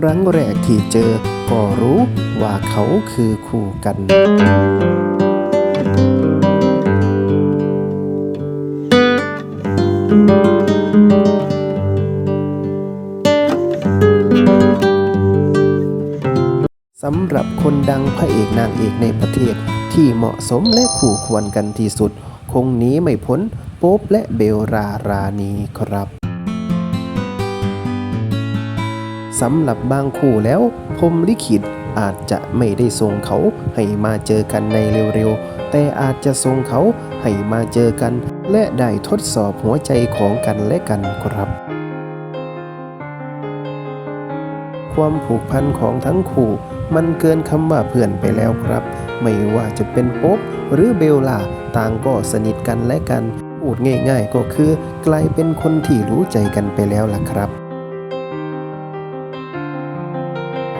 ครั้งแรกที่เจอ ก็รู้ว่าเขาคือคู่กันสำหรับคนดังพระเอกนางเอกในประเทศที่เหมาะสมและคู่ควรกันที่สุด คงหนีไม่พ้นโป๊บและเบลรารานีครับ สำหรับบางคู่แล้วพรมลิขิตอาจจะไม่ได้ส่งเขาให้มาเจอกันในเร็วๆ แต่อาจจะส่งเขาให้มาเจอกัน และได้ทดสอบหัวใจของกันและกันครับ ความผูกพันของทั้งคู่ มันเกินคำว่าเพื่อนไปแล้วครับ ไม่ว่าจะเป็นโป๊บหรือเบลล่าต่างก็สนิทกันและกัน พูดง่ายๆก็คือกลายเป็นคนที่รู้ใจกันไปแล้วล่ะครับ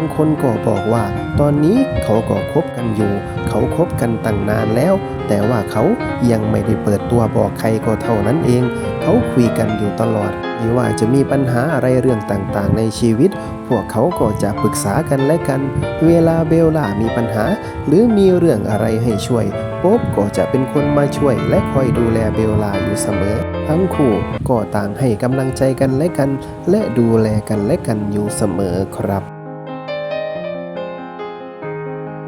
างคนก็บอกว่า ตอนนี้เขาก็คบกันอยู่ เขาคบกันตั้งนานแล้ว แต่ว่าเขายังไม่ได้เปิดตัวบอกใครก็เท่านั้นเอง เขาคุยกันอยู่ตลอดไม่ว่าจะมีปัญหาอะไรเรื่องต่างๆ ในชีวิต พวกเขาก็จะปรึกษากันและกัน เวลาเบลล่ามีปัญหา หรือมีเรื่องอะไรให้ช่วยป๊บก็จะเป็นคนมาช่วยและคอยดูแลเบลล่าอยู่เสมอ ทั้งคู่ก็ต่างให้กำลังใจกันและกัน และดูแลกันและกันอยู่เสมอครับ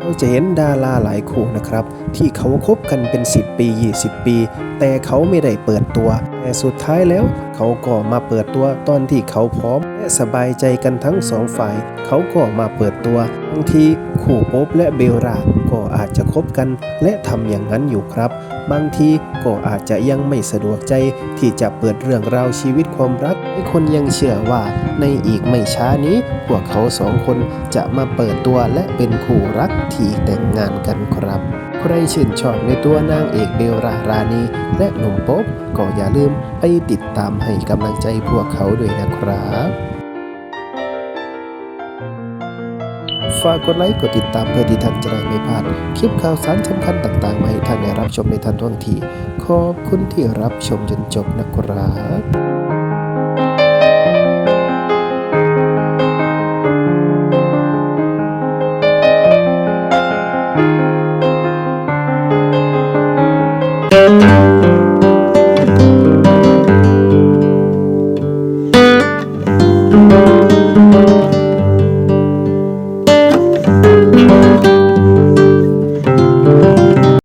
เราจะเห็นดาราหลายคู่นะครับ ที่เขาคบกันเป็น 10 ปี 20 ปี แต่เขาไม่ได้เปิดตัว แต่สุดท้ายแล้ว เขาก็มาเปิดตัวตอนที่เขาพร้อม และสบายใจกันทั้งสองฝ่าย เขาก็มาเปิดตัวบางทีคู่โป๊บและเบลล่าก็อาจจะคบกันและทำอย่างนั้นอยู่ครับ บางทีก็อาจจะยังไม่สะดวกใจที่จะเปิดเรื่องราวชีวิตความรักให้คนยังเชื่อว่าในอีกไม่ช้านี้พวกเขาสองคนจะมาเปิดตัวและเป็นคู่รักที่แต่งงานกันครับ ใครชื่นชอบในตัวนางเอกเบลรารานีและหนุ่มโป๊บก็อย่าลืมไปติดตามให้กำลังใจพวกเขาด้วยนะครับ ฝากกดไลค์กดติดตามเพื่อที่ท่านจะได้ไม่พลาด คลิปข่าวสารสำคัญต่างๆมาให้ท่านได้รับชมในทันท่วงที ขอบคุณที่รับชมจนจบนะครับ